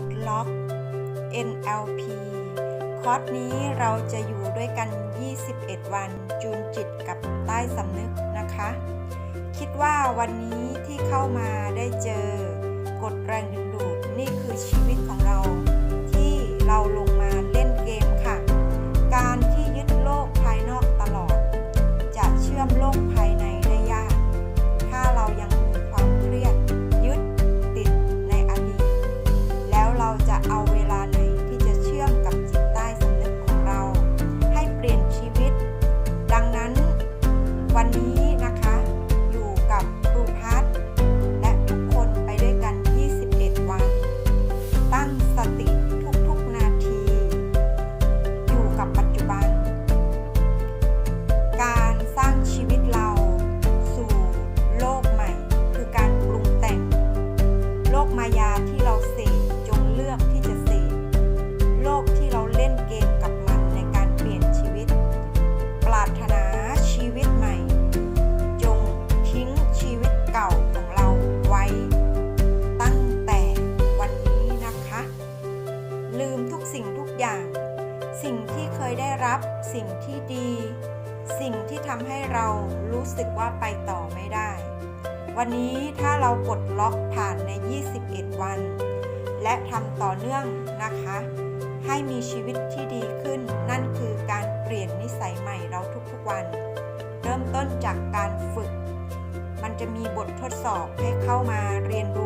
ดล็อก NLP คอร์สนี้เราจะอยู่ด้วยกัน 21 วัน จูนจิตกับใต้สำนึกนะคะ คิดว่าวันนี้ที่เข้ามาได้เจอกฎแรงดึงดูดนี่คือชีวิตของ ทุกสิ่งทุกอย่าง สิ่งที่เคยได้รับ สิ่งที่ดี สิ่งที่ทำให้เรารู้สึกว่าไปต่อไม่ได้ วันนี้ถ้าเรากดล็อกผ่านใน 21 วัน และทำต่อเนื่องนะคะ ให้มีชีวิตที่ดีขึ้น นั่นคือการเปลี่ยนนิสัยใหม่เราทุกๆวัน เริ่มต้นจากการฝึก มันจะมีบททดสอบให้เข้ามาเรียนรู้